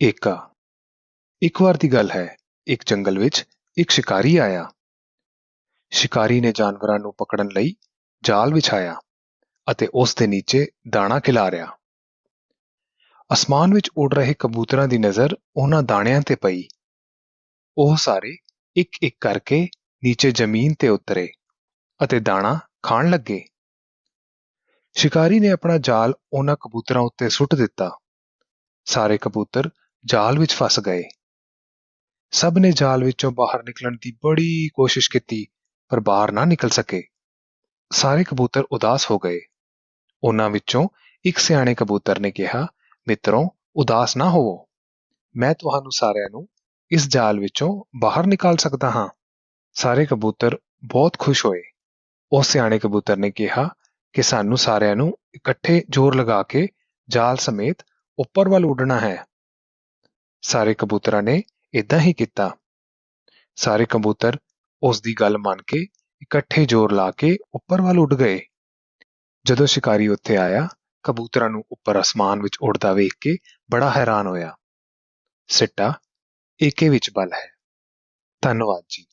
ਏਕਾ। ਇੱਕ ਵਾਰ ਦੀ ਗੱਲ ਹੈ, ਇੱਕ ਜੰਗਲ ਵਿੱਚ ਇੱਕ ਸ਼ਿਕਾਰੀ ਆਇਆ। ਸ਼ਿਕਾਰੀ ਨੇ ਜਾਨਵਰਾਂ ਨੂੰ ਪਕੜਨ ਲਈ ਜਾਲ ਵਿਛਾਇਆ ਅਤੇ ਉਸ ਦੇ ਨੀਚੇ ਦਾਣਾ ਖਿਲਾਰਿਆ ਅਸਮਾਨ ਵਿੱਚ ਉੱਡ ਰਹੇ ਕਬੂਤਰਾਂ ਦੀ ਨਜ਼ਰ ਉਹਨਾਂ ਦਾਣਿਆਂ ਤੇ ਪਈ। ਉਹ ਸਾਰੇ ਇੱਕ-ਇੱਕ ਕਰਕੇ ਨੀਚੇ ਜ਼ਮੀਨ ਤੇ ਉਤਰੇ ਅਤੇ ਦਾਣਾ ਖਾਣ ਲੱਗੇ। ਸ਼ਿਕਾਰੀ ਨੇ ਆਪਣਾ ਜਾਲ ਉਹਨਾਂ ਕਬੂਤਰਾਂ ਉੱਤੇ ਸੁੱਟ ਦਿੱਤਾ। ਸਾਰੇ ਕਬੂਤਰ ਜਾਲ ਵਿੱਚ ਫਸ ਗਏ। ਸਭ ਨੇ ਜਾਲ ਵਿੱਚੋਂ ਬਾਹਰ ਨਿਕਲਣ ਦੀ ਬੜੀ ਕੋਸ਼ਿਸ਼ ਕੀਤੀ, ਪਰ ਬਾਹਰ ਨਾ ਨਿਕਲ ਸਕੇ। ਸਾਰੇ ਕਬੂਤਰ ਉਦਾਸ ਹੋ ਗਏ। ਉਹਨਾਂ ਵਿੱਚੋਂ ਇੱਕ ਸਿਆਣੇ ਕਬੂਤਰ ਨੇ ਕਿਹਾ, ਮਿੱਤਰੋ, ਉਦਾਸ ਨਾ ਹੋਵੋ। ਮੈਂ ਤੁਹਾਨੂੰ ਸਾਰਿਆਂ ਨੂੰ ਇਸ ਜਾਲ ਵਿੱਚੋਂ ਬਾਹਰ ਨਿਕਾਲ ਸਕਦਾ ਹਾਂ। ਸਾਰੇ ਕਬੂਤਰ ਬਹੁਤ ਖੁਸ਼ ਹੋਏ। ਉਸ ਸਿਆਣੇ ਕਬੂਤਰ ਨੇ ਕਿਹਾ ਕਿ ਸਾਨੂੰ ਸਾਰਿਆਂ ਨੂੰ ਇਕੱਠੇ ਜ਼ੋਰ ਲਗਾ ਕੇ ਜਾਲ ਸਮੇਤ ਉੱਪਰ ਵੱਲ ਉੱਡਣਾ ਹੈ। ਸਾਰੇ ਕਬੂਤਰਾਂ ਨੇ ਏਦਾਂ ਹੀ ਕੀਤਾ। ਸਾਰੇ ਕਬੂਤਰ ਉਸ ਦੀ ਗੱਲ ਮੰਨ ਕੇ ਇਕੱਠੇ ਜ਼ੋਰ ਲਾ ਕੇ ਉੱਪਰ ਵੱਲ ਉੱਡ ਗਏ। ਜਦੋਂ ਸ਼ਿਕਾਰੀ ਉੱਥੇ ਆਇਆ, ਕਬੂਤਰਾਂ ਨੂੰ ਉੱਪਰ ਅਸਮਾਨ ਵਿੱਚ ਉੱਡਦਾ ਵੇਖ ਕੇ ਬੜਾ ਹੈਰਾਨ ਹੋਇਆ। ਸਿੱਟਾ ਏਕੇ ਵਿੱਚ ਬਲ ਹੈ। ਧੰਨਵਾਦ ਜੀ।